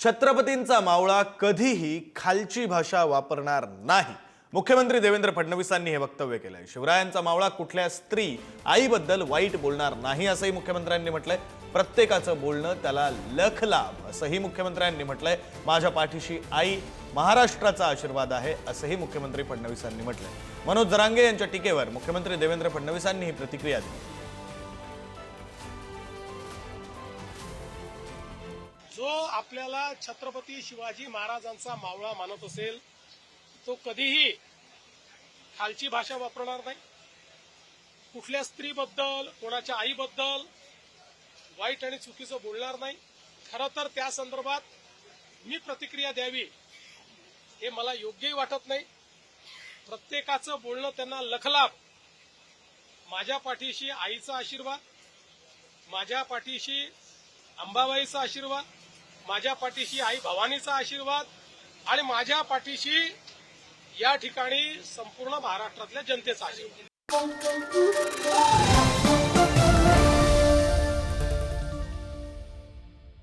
छत्रपतींचा मावळा कधीही खालची भाषा वापरणार नाही. मुख्यमंत्री देवेंद्र फडणवीसांनी हे वक्तव्य केलंय. शिवरायांचा मावळा कुठल्या स्त्री आईबद्दल वाईट बोलणार नाही असंही मुख्यमंत्र्यांनी म्हटलंय. प्रत्येकाचं बोलणं त्याला लख लाभ असंही मुख्यमंत्र्यांनी म्हटलंय. माझ्या पाठीशी आई महाराष्ट्राचा आशीर्वाद आहे असंही मुख्यमंत्री फडणवीसांनी म्हटलंय. मनोज जरांगे यांच्या टीकेवर मुख्यमंत्री देवेंद्र फडणवीसांनी ही प्रतिक्रिया दिली. जो आपल्याला छत्रपती शिवाजी महाराजांचा मावळा मानत असेल तो कधीही खालची भाषा वापरणार नाही. कुठल्या स्त्रीबद्दल कोणाच्या आईबद्दल वाईट आणि चुकीचं बोलणार नाही. खरं तर त्या संदर्भात मी प्रतिक्रिया द्यावी हे मला योग्यही वाटत नाही. प्रत्येकाचं बोलणं त्यांना लखलाभ माझ्या पाठीशी आईचा आशीर्वाद माझ्या पाठीशी अंबाबाईचा आशीर्वाद माझ्या पाठीशी आई भवानीचा आशीर्वाद आणि माझ्या पाठीशी या ठिकाणी संपूर्ण महाराष्ट्रातल्या जनतेचा आशीर्वाद.